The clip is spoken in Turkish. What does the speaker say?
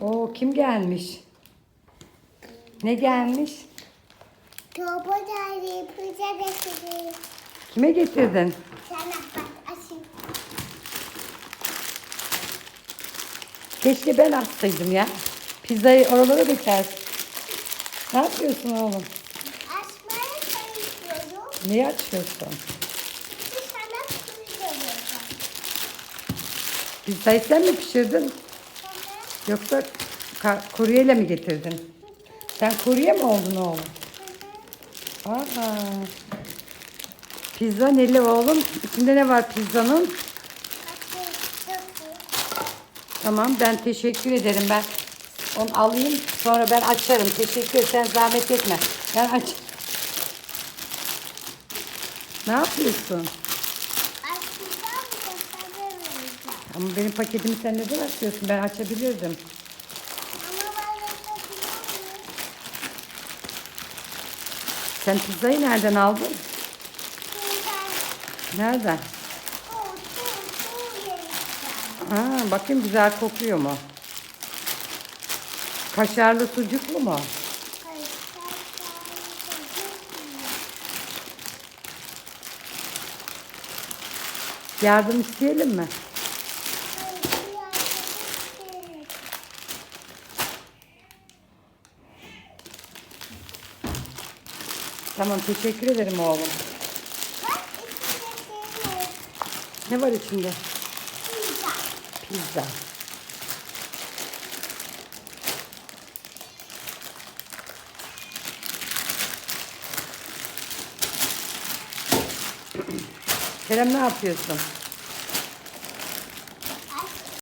Oo kim gelmiş? Ne gelmiş? Torba geldi. Pizza getirdi. Kime getirdin? Sana bak açayım. Keşke ben atsaydım ya. Pizzayı oralara dökersin. Ne yapıyorsun oğlum? Açmaya çalışıyorum. Neyi açıyorsun? Sana pizza. Pizzayı sen mi pişirdin? Yoksa kuryeyle mi getirdin? Sen kurye mi oldun oğlum? Aa. Pizza neli oğlum? İçinde ne var pizzanın? Tamam ben teşekkür ederim. Ben onu alayım sonra ben açarım. Teşekkür ederim. Sen zahmet etme. Ben aç. Ne yapıyorsun? Ama benim paketimi sen neden açıyorsun? Ben açabilirdim. Ama ben yapabiliyor Sen pizzayı nereden aldın? Pizza. Nereden? Bu vereceğim. Aa, bakayım güzel kokuyor mu? Kaşarlı sucuklu mu? Hayır, sen sadece Yardım isteyelim mi? Tamam teşekkür ederim oğlum. Ne var içinde? Pizza. Pizza. Kerem ne yapıyorsun?